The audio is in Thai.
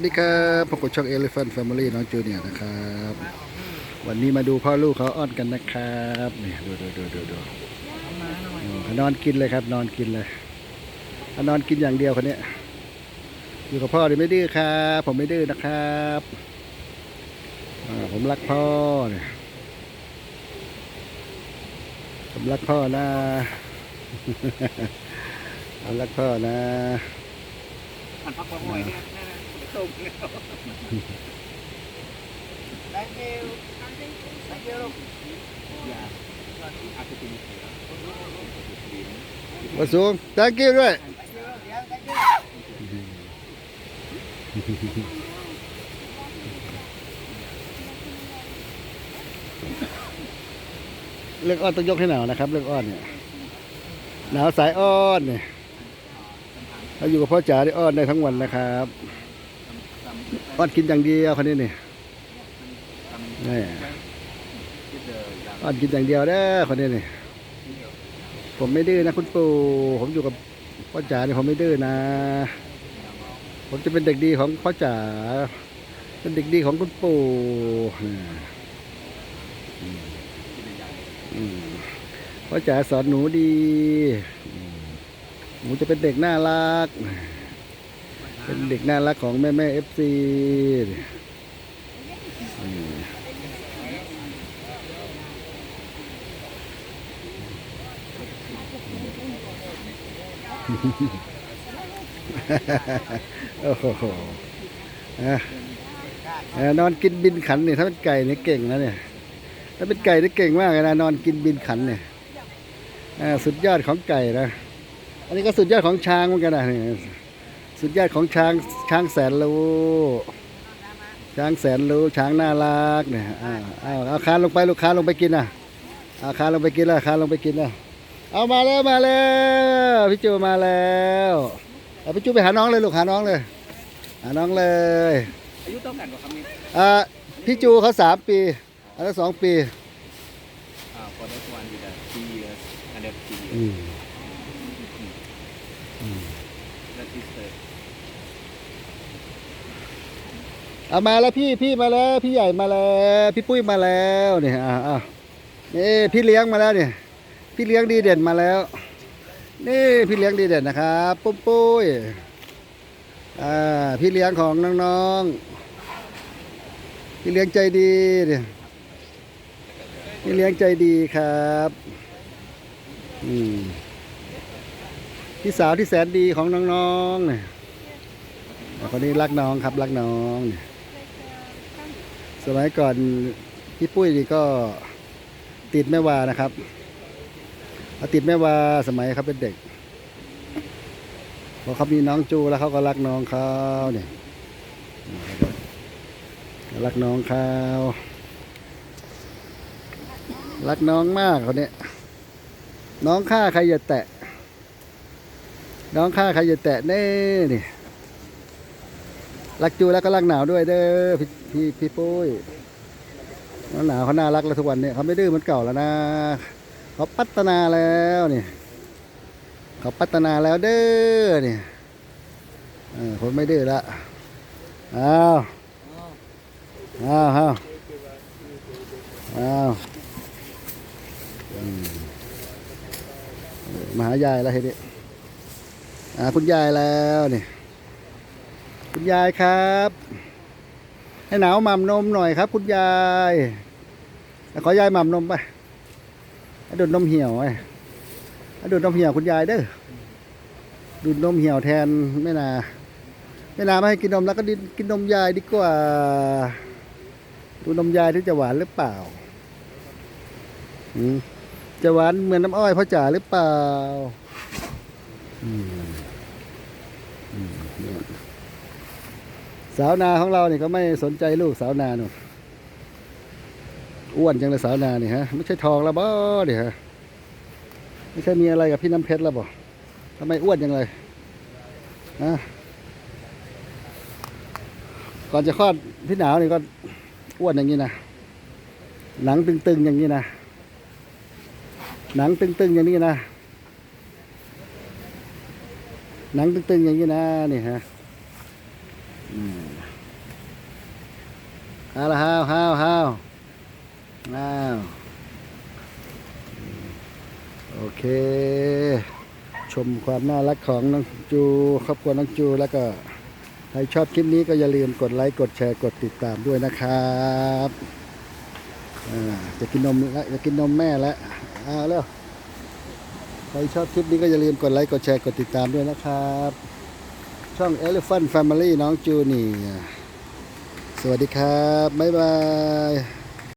วัสดีครับพบกับช่อง Elephant Family น้องจูเนียร์นะครับ วันนี้มาดูพ่อลูกเขาอ้อนกันนะครับนี่ดูดูดูดูดูเขานอนกินเลยครับ นอนกินเลยเขานอนกินอย่างเดียวคนนี้อยู่กับพ่อเดี๋ยวไม่ดื้อครับ ผมไม่ดื้อนะครับผมรักพ่อเนี่ยผมรักพ่อนะผมรักพ่อนะมันพักบ่อยเนี่ย ไม่ตรงเนี่ย Thank you Thank you อย่าอาจจะเป็นเสือมาสูง thank you ด้วยเรื่องอ้อนต้องยกให้หนาวนะครับเรื่องอ้อนเนี่ยหนาวสายอ้อนเนี่ยเราอยู่กับพ่อจ๋าได้อ้อนได้ทั้งวันนะครับ อ้อนกินอย่างเดียวคนนี้นี่นี่อ้อนกินอย่างเดียวเด้อคนนี้นี่ผมไม่ดื้อนะคุณปู่ผมอยู่กับพ่อจ๋าเนี่ยผมไม่ดื้อนะ ผมจะเป็นเด็กดีของพ่อจ๋าเป็นเด็กดีของคุณปู่อืมอืมพ่อจ๋าสอนหนูดีอืมหนูจะเป็นเด็กน่ารัก เป็นเด็กน่ารักของแม่แม่เอฟซีโอ้โหอะเอ่อนอนกินบินขันเนี่ยถ้าเป็นไก่เนี่ยเก่งนะเนี่ย ถ้าเป็นไก่เนี่ยเก่งมากเลยนะนอนกินบินขันเนี่ยอ่าสุดยอดของไก่นะ อันนี้ก็สุดยอดของช้างเหมือนกันนะเนี่ย สุดยอดของช้างช้างแสนรู้ช้างแสนรู้ช้างน่ารักเนี่ยอ้าวอ้าวเอาคานลงไปลูกคานลงไปกินนะเอาคานลงไปกินแล้วคานลงไปกินแล้วเอามาแล้วมาแล้วพี่จูมาแล้วเอาพี่จูไปหาน้องเลยลูกหาน้องเลย หาน้องเลยอายุเท่ากันกว่าคำนี้อ่าพี่จูเขาสามปีอันนั้นสองปีอ่า for that one with the three years and then three อื years ม that is the เอามาแล้วพี่พี่มาแล้ว พี่ใหญ่มาแล้ว พี่ปุ้ยมาแล้วเนี่ยอ่าอ่านี่พี่เลี้ยงมาแล้วเนี่ย พี่เลี้ยงดีเด่นมาแล้ว นี่พี่เลี้ยงดีเด่นนะครับปุ้มปุ้ยอ่าพี่เลี้ยงของน้องๆพี่เลี้ยงใจดีเนี่ยพี่เลี้ยงใจดีครับ อืม พี่สาวที่แสนดีของน้องๆเนี่ยคนนี้รักน้องครับรักน้องเนี่ยสมัยก่อนพี่ปุ้ยนี่ก็ติดแม่วานะครับติดแม่วาสมัยเขาเป็นเด็กพอเขามีน้องจูแล้วเขาก็รักน้องเขาเนี่ยรักน้องเขารักน้องมากเขาเนี่ยน้องข้าใครอย่าแตะ น้องข้าใครอย่าแตะเน่นี่รักจูแล้วก็รักหนาวด้วยเด้อพี่พี่พี่ปุ้ยน้องหนาวเขาน่ารักแล้วทุกวันเนี่ยเขาไม่ดื้อเหมือนเก่าแล้วนะเขาพัฒนาแล้วนี่เขาพัฒนาแล้วเด้อเนี่ยเออผมไม่ดื้อละอ้าวอ้าวอ้าวอ้าวมมาหายายแล้วเฮ้ย่าคุณยายแล้วนี่คุณยายครับ ให้หนาวหม่ำนมหน่อยครับ คุณยายขอยายหม่ำนมไปดูดนมเหี่ยวไอ้ดูดนมเหี่ยวคุณยายเด้อดูดนมเหี่ยวแทนไม่นาไม่นาไม่ให้กินนมแล้วก็กินนมยายดีกว่า ดูนมยายที่จะหวานหรือเปล่าจะหวานเหมือนน้ำอ้อยพ่อจ๋าหรือเปล่า อืมอืม สาวนาของเราเนี่ยก็ไม่สนใจลูกสาวนาหนูอ้วนจังเลยสาวนาเนี่ยฮะ ไม่ใช่ทองแล้วบ่เดี๋ยฮะไม่ใช่มีอะไรกับพี่น้ำเพชรแล้วบ่ทำไมอ้วนจังเลยฮะก่อนจะคลอดพี่หนาวนี่ก็อ้วนอย่างนี้นะหนังตึงๆอย่างนี้นะหนังตึงๆอย่างนี้นะหนังตึงๆอย่างนี้นะนี่ฮะ อืม เอาละห้าวห้าวห้าวอ้าวโอเค ชมความน่ารักของน้องจูครอบครัวน้องจูแล้วก็ใครชอบคลิปนี้ก็อย่าลืมกดไลค์กดแชร์กดติดตามด้วยนะครับจะกินนมแล้วจะกินนมแม่แล้วเอาเร็วใครชอบคลิปนี้ก็อย่าลืมกดไลค์กดแชร์กดติดตามด้วยนะครับ ช่อง Elephant Family น้องจูนี่ สวัสดีครับ บ๊ายบาย